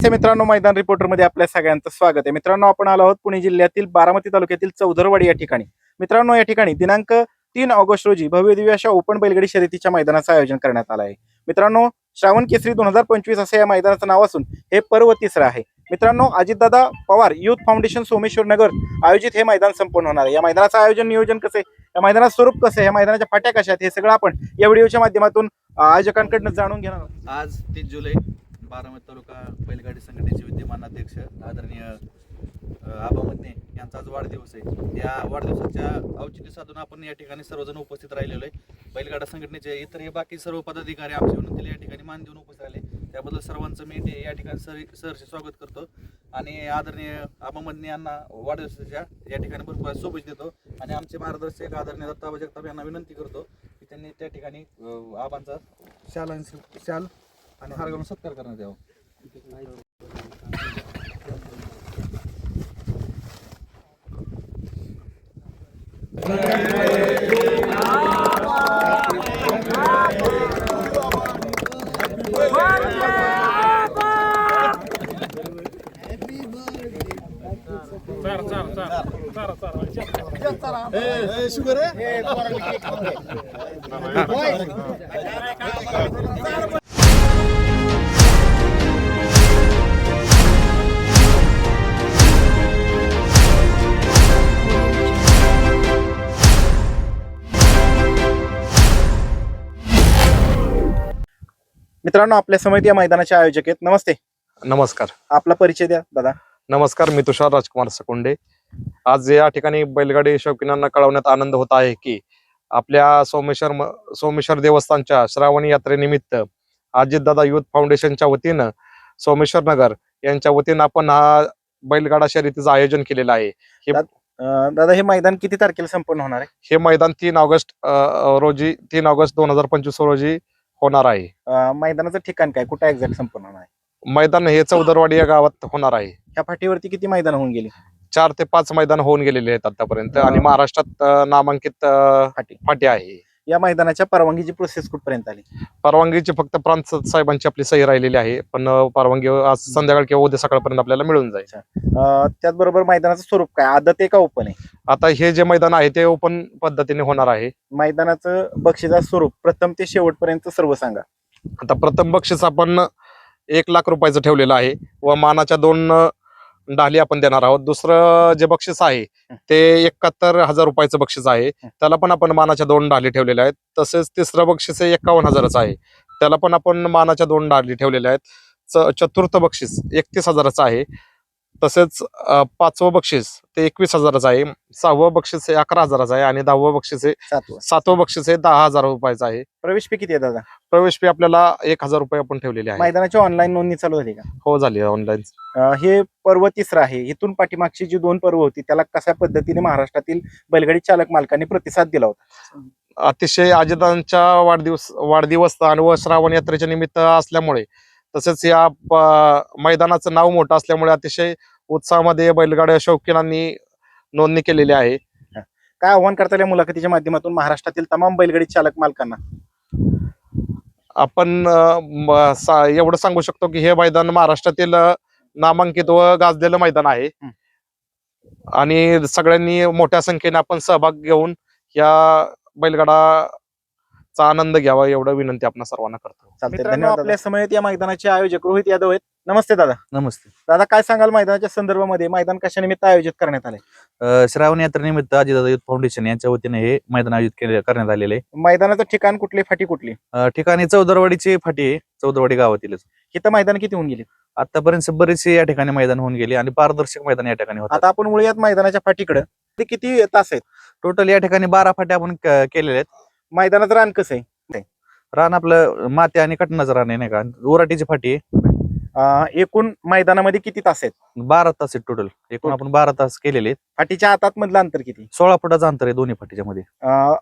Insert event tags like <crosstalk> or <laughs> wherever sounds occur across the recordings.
नमस्ते मित्रांनो मैदान रिपोर्टरमध्ये आपल्या सगळ्यांचं स्वागत आहे. मित्रांनो आपण आलो आहोत पुणे जिल्ह्यातील बारामती तालुक्यातील चौधरवाडी या ठिकाणी. मित्रांनो या ठिकाणी दिनांक तीन ऑगस्ट रोजी भव्य दिव्य अशा ओपन बैलगाडी शर्यतीच्या मैदानाचं आयोजन करण्यात आलं आहे. मित्रांनो श्रावण केसरी दोन हजार पंचवीस असं या मैदानाचं नाव असून हे पर्व तिसरं आहे. मित्रांनो अजितदादा पवार युथ फाउंडेशन सोमेश्वर नगर आयोजित हे मैदान संपन्न होणार आहे. या मैदानाचं आयोजन नियोजन कसं आहे? या मैदानाचं स्वरूप कसं आहे? या मैदानाच्या फाट्या कशा आहेत? हे सगळं आपण या व्हिडिओच्या माध्यमातून आयोजकांकडनं जाणून घेणार आहोत. आज तीस जुलै. बारामती तालुका बैलगाडी संघटनेचे विद्यमान अध्यक्ष आदरणीय अ, आबा मदने यांचा आज वाढदिवस आहे. या वाढदिवसाच्या औचित्य साधून आपण या ठिकाणी सर्वजण उपस्थित राहिलेलो आहे. बैलगाडा संघटनेचे इतर हे बाकी सर्व पदाधिकारी आमच्या विनंतीला या ठिकाणी मान देऊन उपस्थित राहिले. त्याबद्दल सर्वांचं मी या ठिकाणी सर सरचे स्वागत करतो. आणि आदरणीय आबा मदने यांना वाढदिवसाच्या या ठिकाणी भरपूर शुभेच्छा देतो. आणि आमचे मार्गदर्शक आदरणीय दत्ताबा जगताप यांना विनंती करतो की त्यांनी त्या ठिकाणी आबांचा शाल आणि शाल आणि हार घालून सत्कार करण्यात यावा. मित्रांनो आपल्या समिती या मैदानाचे आयोजक आहेत. नमस्ते. नमस्कार. आपला परिचय द्या दादा. नमस्कार मी तुषार राजकुमार सकुंडे. आज या ठिकाणी बैलगाडी शौकीनांना कळवण्यात आनंद होत आहे की आपल्या सोमेश्वर सोमेश्वर देवस्थानच्या श्रावणी यात्रेनिमित्त अजितदादा युथ फाउंडेशनच्या वतीनं सोमेश्वर नगर यांच्या वतीनं आपण हा बैलगाडा शर्यतीचं आयोजन केलेलं आहे. दादा हे मैदान किती तारखेला संपन्न होणार आहे? हे मैदान तीन ऑगस्ट रोजी तीन ऑगस्ट दोन हजार पंचवीस रोजी होणार आहे. अं, मैदानाचं ठिकाण काय? कुठे एक्झॅक्ट होणार आहे मैदान हे चौदरवाडी या गावात होणार आहे. ह्या फाटीवरती किती मैदान होऊन गेली? चार ते पाच मैदान होऊन गेलेले आहेत आतापर्यंत आणि महाराष्ट्रात अ, नामांकित अ, फाटी. फाटी आहे. या मैदानाच्या परवानगीची प्रोसेस कुठपर्यंत आली? परवानगीची फक्त प्रांत साहेबांची आपली सही राहिलेली आहे पण परवानगी आज संध्याकाळ किंवा उद्या सकाळपर्यंत आपल्याला मिळून अं, त्याचबरोबर मैदानाचं स्वरूप काय? आदत आहे का ओपन आहे? आता हे जे मैदान आहे ते ओपन पद्धतीने होणार आहे. मैदानाचं बक्षिसाचं स्वरूप प्रथम ते शेवटपर्यंत सर्व सांगा. आता प्रथम बक्षीस आपण एक लाख रुपयाचं ठेवलेलं आहे व मानाच्या दोन अ, डाली आपण देणार आहोत. दुसरं जे बक्षीस आहे ते एकाहत्तर हजार रुपयाचं बक्षीस आहे. त्याला पण आपण मानाच्या दोन डाली ठेवलेल्या आहेत. तसेच तिसरं बक्षीस हे एकावन्न हजाराचं आहे. त्याला पण आपण मानाच्या दोन डाली ठेवलेल्या आहेत. चतुर्थ बक्षीस एकतीस हजाराचं आहे. तसेच पाचवं बक्षीस ते एकवीस हजाराचं आहे. सहावं बक्षीस हे अकरा हजाराचं आहे आणि दहावं बक्षीस हे सातवं. बक्षीस हे दहा हजार रुपयाचं आहे. प्रवेश फी किती आहे दादा? प्रवेश फी आपल्याला एक हजार रुपये आपण ठेवलेली आहे. मैदानाची ऑनलाईन नोंदणी चालू झाली का? हो झाली ऑनलाईन हे पर्व तिसरं आहे. इथून पाठीमागची जी दोन पर्व होती त्याला कशा पद्धतीने महाराष्ट्रातील बैलगाडी चालक मालकांनी प्रतिसाद दिला होता? अतिशय अजितांच्या वाढदिवस वाढदिवस आणि व श्रावण यात्रेच्या निमित्त असल्यामुळे तसेच या मैदानाचं नाव मोठं असल्यामुळे अतिशय उत्साहामध्ये बैलगाड्या शौकीनांनी नोंदणी केलेली आहे. काय आव्हान करता येईल मुलाखतीच्या माध्यमातून महाराष्ट्रातील तमाम बैलगाडी चालक मालकांना? आपण अं, म- सा- एवढं सांगू शकतो की हे मैदान महाराष्ट्रातील अं, नामांकित व गाजलेलं मैदान आहे. हं. आणि सगळ्यांनी मोठ्या संख्येने आपण सहभाग घेऊन या बैलगाडाचा आनंद घ्यावा एवढं विनंती आपण सर्वांना करतो. चालतंय मित्रांनो, धन्यवाद आपल्या समयेत या मैदानाचे आयोजक रोहित यादव आहेत. नमस्ते दादा. नमस्ते. दादा काय सांगाल मैदानाच्या संदर्भामध्ये? मैदान कशा निमित्त आयोजित करण्यात आले अ, श्रावण यात्रेनिमित्त अजितदादा युथ फाउंडेशन यांच्या वतीने हे मैदान आयोजित केले करण्यात आलेले. आहे. मैदानाचं ठिकाण कुठली फाटी कुठली? अ, ठिकाणी चौदरवाडीची फाटी आहे चौदरवाडी गावातीलच. इथं मैदान किती होऊन गेली? आतापर्यंत बरेचसे या ठिकाणी मैदान होऊन गेले आणि पारदर्शक मैदान या ठिकाणी होतात. आता आपण वळूयात मैदानाच्या फाटीकडे. ते किती तास आहेत? टोटल या ठिकाणी बारा फाट्या आपण क- केलेल्या आहेत. मैदानाचं रान कसं आहे? रान आपलं माते आणि कटनाचं रान आहे नाही का? उराटीची फाटी आहे. अं, एकूण मैदानामध्ये किती तास आहेत? बारा तास आहेत टोटल एकूण आपण बारा तास केलेले आहेत. फाटीच्या आतात मधलं अंतर किती? सोळा फुटाचं अंतर आहे दोन्ही फाटीच्या मध्ये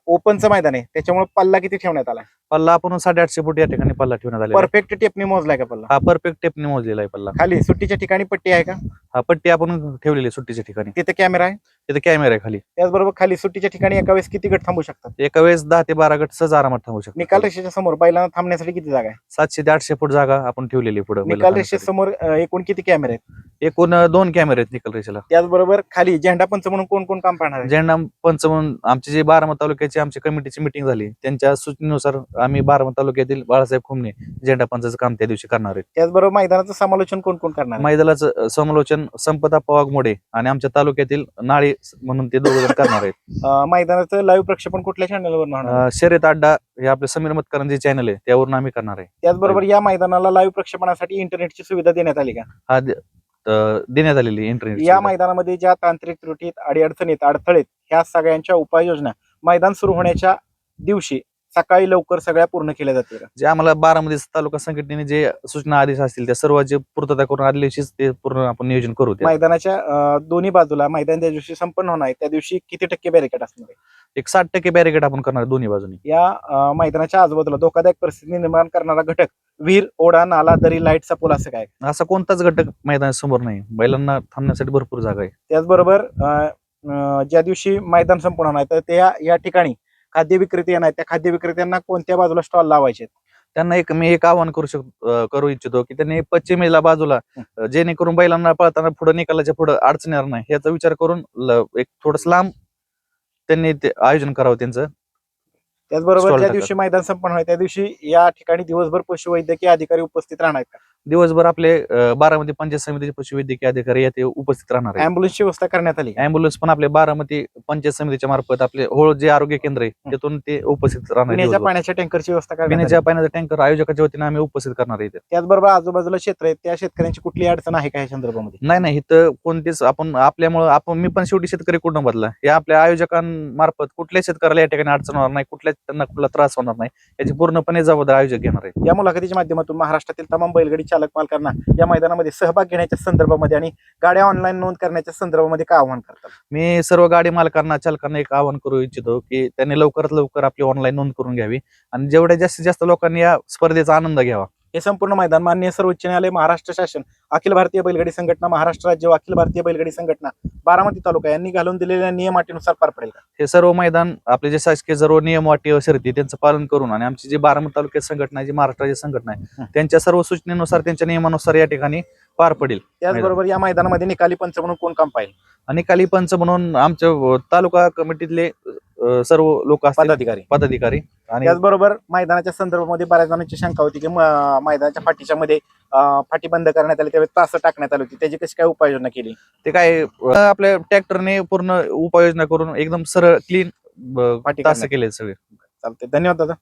ओपनचं मैदान आहे. त्याच्यामुळे पल्ला किती ठेवण्यात आला पल्ला आपण साडेआठशे फूट या ठिकाणी पल्ला ठेवण्यात आलेला आहे. परफेक्ट टेपनी मोजलाय का पल्ला? हा परफेक्ट टेपने मोजलेला आहे पल्ला. खाली सुट्टीच्या ठिकाणी पट्टी आहे का? हा पट्टी आपण ठेवलेली आहे सुट्टीच्या ठिकाणी. तिथे कॅमेरा आहे? तिथे कॅमेरा आहे खाली. त्याचबरोबर खाली सुट्टीच्या ठिकाणी एका वेळेस किती गट थांबू शकतात? एका वेळेस दहा ते बारा गट सहज आरामात थांबू शकतो निकाल रेषेच्या समोर बैलांना थांबण्यासाठी किती जागा आहे? सातशे ते आठशे फूट जागा आपण ठेवलेली पुढे निकाल रेषेसमोर अं, एकूण किती कॅमेरे आहेत? एकूण अं, दोन कॅमेरे आहेत निकाल रेषेला. त्याचबरोबर खाली झेंडा पंच म्हणून कोण कोण काम पाहणार आहे? झेंडा पंच म्हणून आमची जे बारामती तालुक्याची आमची कमिटीची मिटिंग झाली त्यांच्या सूचनेनुसार आम्ही बारामती तालुक्यातील बाळासाहेब खुमने झेंडा पंचाचं काम त्या दिवशी करणार आहेत. त्याचबरोबर मैदानाचं समालोचन कोण कोण करणार आहे? मैदानाचं समालोचन संपदा पवाग मोडे आणि आमच्या तालुक्यातील नाळी म्हणून ते दोघ जण करणार आहेत. <laughs> अं, मैदानाचं लाईव्ह प्रक्षेपण कुठल्या चॅनलवर होणार? आहे? अं, शर्यत अड्डा हे आपलं समीर मतकरण जे चॅनल आहे त्यावरून आम्ही करणार आहे. त्याचबरोबर या मैदानाला लाईव्ह प्रक्षेपणासाठी इंटरनेटची सुविधा देण्यात आली का? हा दे- अं, देण्यात आलेली इंटरनेट या मैदानामध्ये ज्या तांत्रिक त्रुटीत अडीअडचणीत अडथळेत ह्या सगळ्यांच्या उपाययोजना मैदान सुरू होण्याच्या दिवशी सकाळी लवकर सगळ्या पूर्ण केल्या जातील जे आम्हाला बारामती तालुका संघटनेने जे सूचना आदेश असतील त्या सर्वांची पूर्तता करून आदल्या दिवशीच ते पूर्ण आपण नियोजन करू. मैदानाच्या अं, दोन्ही बाजूला मैदान त्या दिवशी संपन्न होणार आहे. त्या दिवशी किती टक्के बॅरिकेड असणार आहे? एक साठ टक्के बॅरिकेड आपण करणार आहे दोन्ही बाजूनी. या अं, मैदानाच्या आजूबाजूला धोकादायक परिस्थिती निर्माण करणारा घटक विहीर ओढा नाला दरी लाईटचा पूल असं काय? असा कोणताच घटक मैदानासमोर नाही. बैलांना थांबण्यासाठी भरपूर जागा आहे. त्याचबरोबर अं, अं, ज्या दिवशी मैदान संपूर्ण होणार आहे तर त्या या ठिकाणी खाद्य विक्रेते येणार त्या खाद्य विक्रेत्यांना कोणत्या बाजूला स्टॉल लावायचे त्यांना एक मी एक आवाहन करू शकतो करू इच्छितो की त्यांनी पश्चिमेला बाजूला जेणेकरून बैलांना पळताना पुढे निकालाच्या पुढे अडचण येणार नाही. याचा विचार करून एक थोडस लांब त्यांनी ते आयोजन करावं त्यांचं. त्याचबरोबर ज्या टाका. दिवशी मैदान संपन्न होईल. त्या दिवशी या ठिकाणी दिवसभर पशुवैद्यकीय अधिकारी उपस्थित राहणार आहेत दिवसभर आपले अं, बारामती पंचायत समितीचे पशुवैद्यकीय अधिकारी येथे उपस्थित राहणार आहेत अँब्युलन्सची व्यवस्था करण्यात आली अँब्युलन्स पण आपले बारामती पंचायत समितीच्या मार्फत आपले होळ जे आरोग्य केंद्र आहे त्यातून ते उपस्थित राहणार पिण्याच्या दिवसभर. पाण्याच्या टँकरची व्यवस्था करण्यात आली. पिण्याच्या पाण्याचा टँकर आयोजकाच्या वतीने आम्ही उपस्थित करणार आहे इथे. त्याचबरोबर आजूबाजूला क्षेत्र आहेत त्या शेतकऱ्यांची कुठली अडचण आहे का या संदर्भामध्ये नाही नाही इथं कोणतेच आपण आपल्यामुळं आपण मी पण शेवटी शेतकरी कुटुंबातला या आपल्या आयोजकांमार्फत कुठल्या शेतकऱ्याला या ठिकाणी अडचण होणार नाही कुठल्या त्यांना कुठला त्रास होणार नाही याची पूर्णपणे जबाबदारी आयोजक घेणार आहे या मुलाखतीच्या माध्यमातून महाराष्ट्रातील तमाम बैलगाडी चालक मालकांना या मैदानामध्ये सहभाग घेण्याच्या संदर्भामध्ये आणि गाड्या ऑनलाईन नोंद करण्याच्या संदर्भामध्ये काय आव्हान करतात? मी सर्व गाडी मालकांना चालकांना एक आवाहन करू इच्छितो की त्यांनी लवकरात लवकर आपली ऑनलाईन नोंद करून घ्यावी. आणि जेवढ्या जास्तीत जास्त लोकांनी या स्पर्धेचा आनंद घ्यावा. हे संपूर्ण मैदान मान्य सर्वोच्च न्यायालय महाराष्ट्र शासन अखिल भारतीय बैलगाडी संघटना महाराष्ट्र राज्य व अखिल भारतीय बैलगाडी संघटना बारामती तालुका यांनी घालून दिलेल्या नियम अटीनुसार पार पडेल का? हे सर्व मैदान आपले जे शासकीय सर्व नियम अटी व शर्ती त्यांचं पालन करून आणि आमची जी बारामती तालुक्यात संघटना आहे जी महाराष्ट्राची संघटना आहे. त्यांच्या सर्व सूचनेनुसार त्यांच्या नियमानुसार या ठिकाणी पार पडेल. त्याचबरोबर या मैदानामध्ये निकाली पंच म्हणून कोण काम पाहिजे आणि काली पंच म्हणून आमच्या तालुका कमिटीतले सर्व लोक पदाधिकारी. पदाधिकारी. आणि त्याचबरोबर मैदानाच्या संदर्भामध्ये बऱ्याच जणांची शंका होती की म- मैदानाच्या फाटीच्या मध्ये फाटी बंद करण्यात आली त्यावेळेस तास टाकण्यात आली होती. त्याची कशी काय उपाययोजना केली? ते काय आपल्या ट्रॅक्टरने पूर्ण उपाययोजना करून एकदम सरळ क्लीन फाटी तास. केले सगळे. चालते धन्यवाद दादा.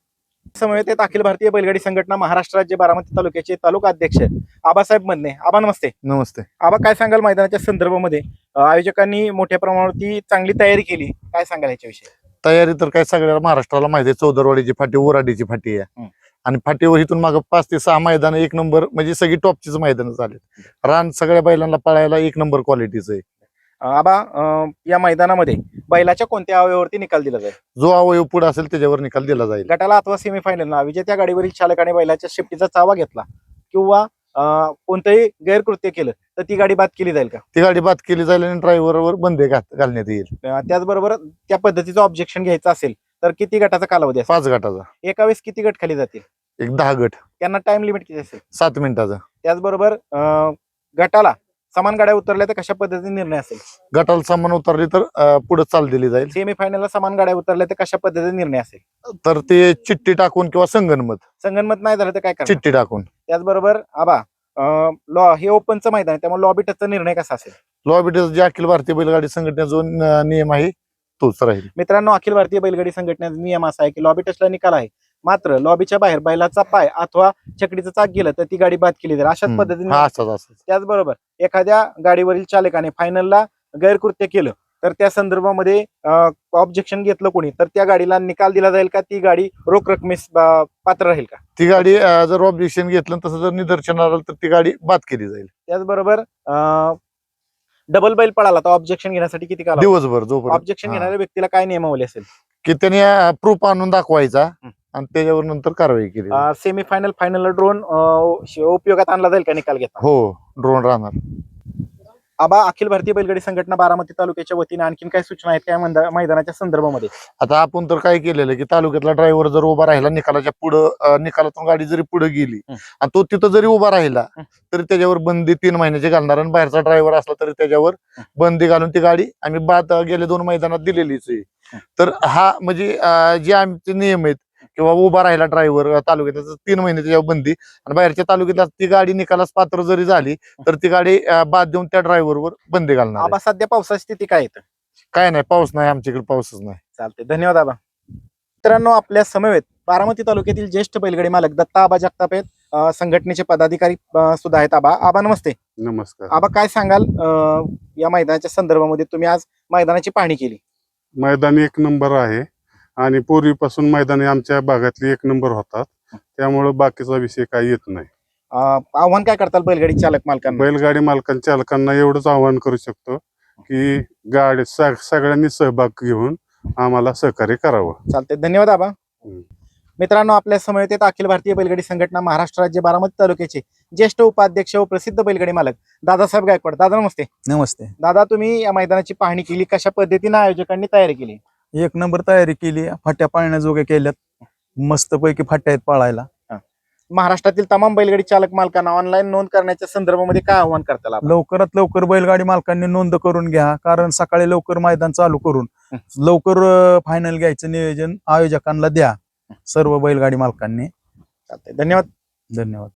समवेत अखिल भारतीय बैलगाडी संघटना महाराष्ट्र राज्य बारामती तालुक्याचे तालुका अध्यक्ष आबासाहेब मदने. आबा नमस्ते. नमस्ते. आबा काय सांगाल मैदानाच्या संदर्भामध्ये? आयोजकांनी मोठ्या प्रमाणावरती चांगली तयारी केली. काय सांगाल याच्याविषयी? तयारी तर काय सगळ्या महाराष्ट्राला माहिती आहे. चौदरवाडीची फाटी ओराडीची फाटी. आहे. आणि फाटीवर इथून माग पाच ते सहा मैदान एक नंबर म्हणजे सगळी टॉपचीच मैदान झाले रान सगळ्या बैलांना पळायला एक नंबर क्वालिटीचं आहे. आबा या मैदानामध्ये बैलाच्या कोणत्या अवयवावरती निकाल दिला जाईल? जो अवयव पुढे असेल त्याच्यावर निकाल दिला जाईल. गटाला अथवा सेमीफायनलला विजेत्या गाडीवरील चालकाने बैलाच्या शेपटीचा चावा घेतला किंवा कोणतंही गैरकृत्य केलं तर ती गाडी बाद केली जाईल का? ती गाडी बाद केली जाईल आणि ड्रायव्हरवर बंदे घात- घालण्यात येईल. अं, त्याचबरोबर त्या पद्धतीचं ऑब्जेक्शन घ्यायचं असेल तर किती गटाचा कालावधी असेल? पाच गटाचा. एका वेळेस किती गट खाली जातील? एक दहा गट. त्यांना टाइम लिमिट किती असेल? सात मिनिटाचा. त्याचबरोबर अं, गटाला समान गाड्या उतरल्या तर कशा पद्धतीने निर्णय असेल? गटाला सामान उतरली तर पुढे चाल दिली जाईल. सेमीफायनलला समान गाड्या उतरल्या तर कशा पद्धतीने निर्णय असेल? तर ते चिठ्ठी टाकून किंवा संगणमत संगनमत नाही झालं तर काय करणार? चिठ्ठी टाकून. त्याचबरोबर आबा लॉ हे ओपनचं मैदान आहे त्यामुळे लॉबी टचचा निर्णय कसा असेल? लॉबिटस जे अखिल भारतीय बैलगाडी संघटनेचा जो न- नियम आहे तोच राहील. मित्रांनो अखिल भारतीय बैलगाडी संघटनेचा नियम असा आहे की लॉबी टचला निकाल आहे. मात्र लॉबीच्या बाहेर बैलाचा पाय अथवा छकडीचं चाक गेलं तर ती गाडी बाद केली जाईल. अशाच. पद्धतीने त्याचबरोबर एखाद्या गाडीवरील चालकाने फायनलला गैरकृत्य केलं तर त्या संदर्भामध्ये ऑब्जेक्शन घेतलं कोणी तर त्या गाडीला निकाल दिला जाईल का? ती गाडी रोख रकमेस पात्र राहील का? ती गाडी जर ऑब्जेक्शन घेतलं तसं जर निदर्शन आलं तर ती गाडी बाद केली जाईल. त्याचबरोबर डबल बैल पळाला तर ऑब्जेक्शन घेण्यासाठी किती काल दिवसभर जोपर्यंत. ऑब्जेक्शन. घेणाऱ्या व्यक्तीला काय नियमावली असेल? की त्याने प्रूफ आणून दाखवायचा. आणि त्याच्यावर नंतर कारवाई केली सेमी फायनल फायनल ड्रोन उपयोगात आणला जाईल का निकाल घेता हो ड्रोन राहणार आबा अखिल भारतीय बैलगाडी संघटना बारामती तालुक्याच्या वतीने आणखीन काय सूचना आहेत त्या मंदा- मैदानाच्या संदर्भामध्ये आता आपण तर काय केलेलं की तालुक्यातला ड्रायव्हर जर उभा राहिला निकालाच्या पुढं अं, निकालातून गाडी जरी पुढे गेली हं. आणि तो तिथं जरी उभा राहिला हं. तरी त्याच्यावर बंदी तीन महिन्याची घालणार आणि बाहेरचा ड्रायव्हर असला तरी त्याच्यावर हं. बंदी घालून ती गाडी आम्ही बाद गेल्या दोन मैदानात दिलेलीच आहे. तर हा म्हणजे अं, जे आमचे नियम आहेत किंवा उभा राहिला ड्रायव्हर तालुक्यात तीन महिने त्याच्यावर बंदी. आणि बाहेरच्या तालुक्यात ती गाडी निकालास पात्र जरी झाली तर ती गाडी बाद देऊन त्या ड्रायव्हरवर बंदी घालणार. आबा सध्या पावसाची स्थिती काय येतं काय नाही पाऊस नाही आमच्याकडे पाऊसच नाही. चालते धन्यवाद आबा. मित्रांनो आपल्या समवेत बारामती तालुक्यातील ज्येष्ठ बैलगाडी मालक दत्ता आबा जगताप आहेत. संघटनेचे पदाधिकारी सुद्धा आहेत आबा. आबा नमस्ते. नमस्कार. आबा काय सांगाल या मैदानाच्या संदर्भामध्ये तुम्ही आज मैदानाची पाहणी केली? मैदान एक नंबर आहे. आणि पूर्वीपासून मैदाने आमच्या भागातली एक नंबर होतात. त्यामुळं बाकीचा विषय काही येत नाही. अं, आव्हान काय करताल बैलगाडी चालक मालकांना? बैलगाडी मालकांच्या चालकांना एवढंच आवाहन करू शकतो की गाडी स- सगळ्यांनी सहभाग घेऊन आम्हाला सहकार्य करावं. चालते धन्यवाद आबा. हम्म. मित्रांनो आपल्या समवेत अखिल भारतीय बैलगाडी संघटना महाराष्ट्र राज्य बारामती तालुक्याचे ज्येष्ठ उपाध्यक्ष व प्रसिद्ध बैलगाडी मालक दादासाहेब गायकवाड. दादा नमस्ते. नमस्ते. दादा तुम्ही या मैदानाची पाहणी केली. कशा पद्धतीने आयोजकांनी तयारी केली? एक नंबर तयारी केली फाट्या पाळण्याजोगे केल्यात. मस्तपैकी फाट्या आहेत पाळायला. महाराष्ट्रातील तमाम बैलगाडी चालक मालकांना ऑनलाईन नोंद करण्याच्या संदर्भामध्ये काय आव्हान करताल आपण? लवकरात लवकर बैलगाडी मालकांनी नोंद करून घ्या कारण सकाळी लवकर मैदान चालू करून लवकर फायनल घ्यायचं नियोजन आयोजकांना द्या सर्व बैलगाडी मालकांनी. चालतंय. धन्यवाद. धन्यवाद.